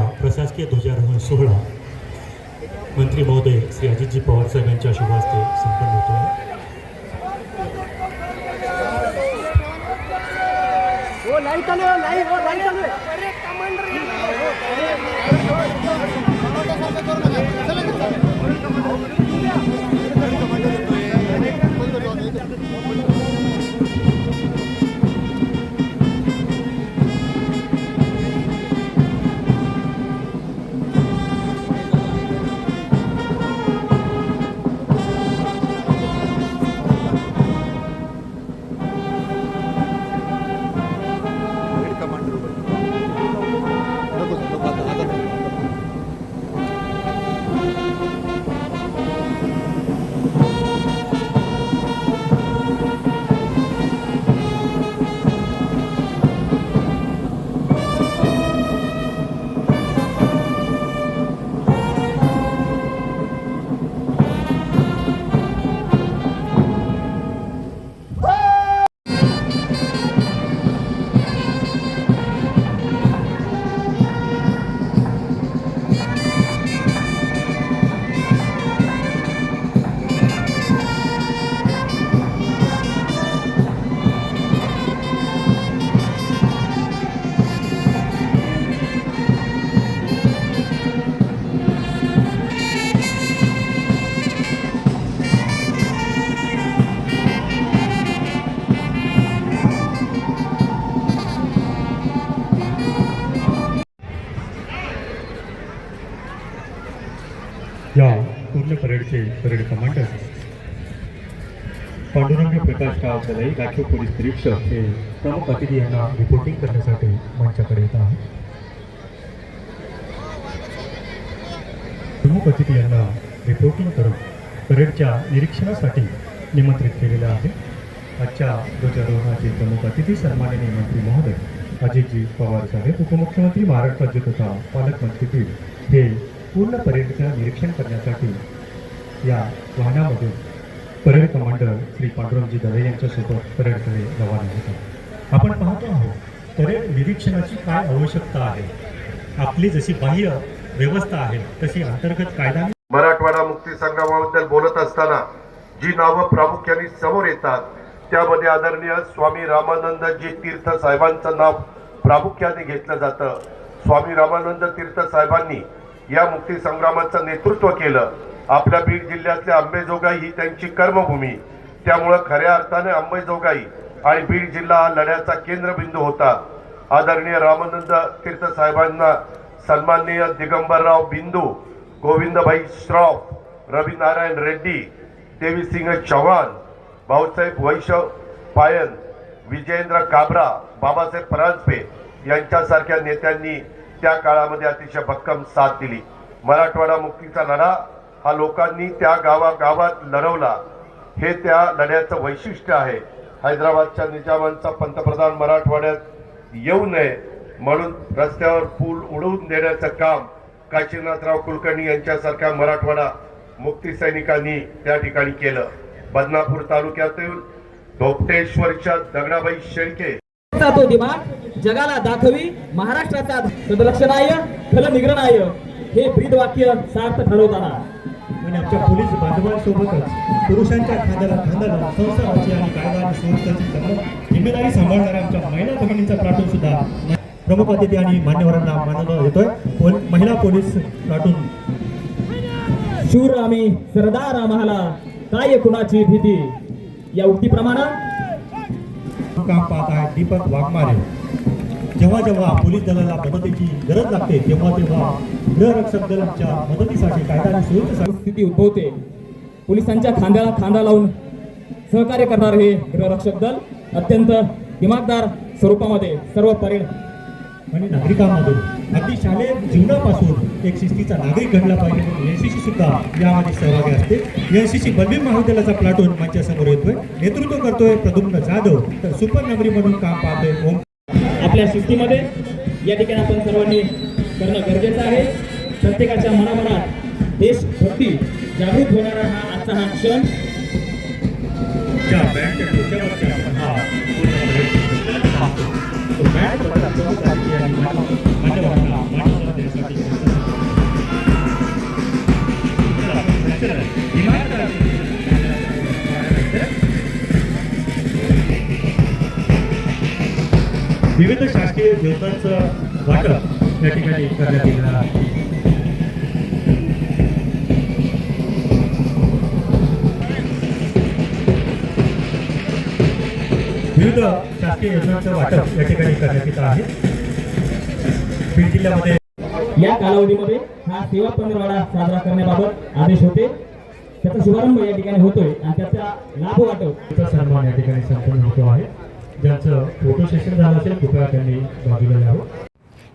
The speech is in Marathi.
जिल्ह्याचा प्रशासकीय ध्वजारोहण सोहळा. मंत्री महोदय श्री अजितजी पवार साहेब यांच्या शुभ हस्ते संपन्न होतो आहे या पूर्ण परेडचे परेड कमांडर पांडुरंग प्रकाश गलाई राखीव पोलीस निरीक्षक हे प्रमुख अतिथी यांना रिपोर्टिंग करण्यासाठी मंचाकडे येत आहेत. प्रमुख अतिथी यांना रिपोर्टिंग करून परेडच्या निरीक्षणासाठी निमंत्रित केलेलं आहे. आजच्या ध्वजारोहणाचे प्रमुख अतिथी सन्माननीय मंत्री महोदय अजितजी पवार साहेब उपमुख्यमंत्री महाराष्ट्र राज्य तथा पालकमंत्री हे पूर्ण परेडचं निरीक्षण करण्यासाठी या वाहनामधून परेड कमांडर श्री पांडुरंगजी दवे यांच्यासोबत परेडकडे रवाना होतो आपण पाहतो आहोत परेड निरीक्षणाची काय आवश्यकता आहे? आपली जशी बाह्य व्यवस्था आहे तशी अंतर्गत कायदा मराठवाडा मुक्ती संग्रामाबद्दल बोलत असताना जी नावं प्रामुख्याने समोर येतात त्यामध्ये आदरणीय स्वामी रामानंदजी तीर्थ साहेबांचं नाव प्रामुख्याने घेतलं जातं. स्वामी रामानंद तीर्थ साहेबांनी या मुक्ती संग्रामाचं नेतृत्व केलं. आपल्या बीड जिल्ह्यातल्या अंबेजोगाई ही त्यांची कर्मभूमी. त्यामुळं खऱ्या अर्थाने अंबेजोगाई आणि बीड जिल्हा हा लढ्याचा केंद्रबिंदू होता. आदरणीय रामानंद तीर्थ साहेबांना सन्माननीय दिगंबरराव बिंदू गोविंदभाई श्रॉफ रविनारायण रेड्डी देवीसिंह चव्हाण भाऊसाहेब वैशव पायन विजयेंद्र काबरा बाबासाहेब परांजपे यांच्यासारख्या नेत्यांनी त्या काळामध्ये अतिशय भक्कम साथ दिली. मराठवाडा मुक्तीचा लढा हा लोकांनी त्या गावागावात लढवला. हे त्या लढ्याचं वैशिष्ट्य आहे. हैदराबादच्या निजामांचा पंतप्रधान मराठवाड्यात येऊ नये म्हणून रस्त्यावर पूल उडवून देण्याचं काम काशीनाथराव कुलकर्णी यांच्यासारख्या मराठवाडा मुक्ती सैनिकांनी त्या ठिकाणी केलं. बदनापूर तालुक्यातील धोपटेश्वरच्या दगडाबाई शेळके तो दिमाग जगाला दाखवी महाराष्ट्राचा सदलक्षणाय फलनिग्रणाय हे ब्रीद वाक्य सार्थ ठरवताना आणि आमच्या पोलीस बांधवांसोबतच पुरुषांच्या खांद्याला खांदा लावून संसाराची आणि कायदा आणि जबाब- जिम्मेदारी सांभाळणाऱ्या आमच्या महिला भगिनींचा प्लाटून सुद्धा प्रमुख अतिथी आणि मान्यवरांना मानवला येतोय पोल- महिला पोलीस प्लाटून शूर आम्ही सरदार आम्हाला काय कुणाची भीती? या उक्तीप्रमाणे काम पाहत आहे दीपक वाघमारे. जेव्हा जेव्हा पोलीस दलाला मदतीची गरज लागते तेव्हा तेव्हा गृहरक्षक दलाच्या मदतीसाठी कायदा आणि सुरक्षेसाठी स्थिती उद्भवते. पोलिसांच्या खांद्याला खांदा लावून सहकार्य करणार हे गृहरक्षक दल अत्यंत दिमागदार स्वरूपामध्ये सर्व परेड आणि नागरिकांमधून. अगदी शालेय जीवनापासून एक शिस्तीचा नागरिक घडला पाहिजे. म्हणून एनसीसी सुद्धा यामध्ये सहभागी असते. एनसीसी बलबीर महाविद्यालयाचा प्लाटून मंचासमोर येतोय. नेतृत्व करतोय प्रद्युम्न जाधव. तर सुपर नगरी म्हणून काम पाहतोय ओम. आपल्या शिस्तीमध्ये या ठिकाणी आपण सर्वांनी करणं गरजेचं आहे. प्रत्येकाच्या मनामनात देशभक्ती जागृत होणारा हा आजचा हा क्षण. ज्या बँडच्या डोक्यावरती आपण हा विविध शासकीय जेवणाचं वाटप या ठिकाणी करण्यात येणार आहे. विविध शासकीय योजनांचं वाटप या ठिकाणी करण्यात येत आहे. बीड जिल्ह्यामध्ये या कालावधीमध्ये हा सेवा पंधरवाडा साजरा करण्याबाबत आदेश होते. त्याचा शुभारंभ या ठिकाणी होतोय आणि त्याचा लाभ वाटप सन्मान या ठिकाणी संपन्न होतो आहे. ज्यांचं फोटो सेशन झालं असेल कृपया त्यांनी बाजूला यावं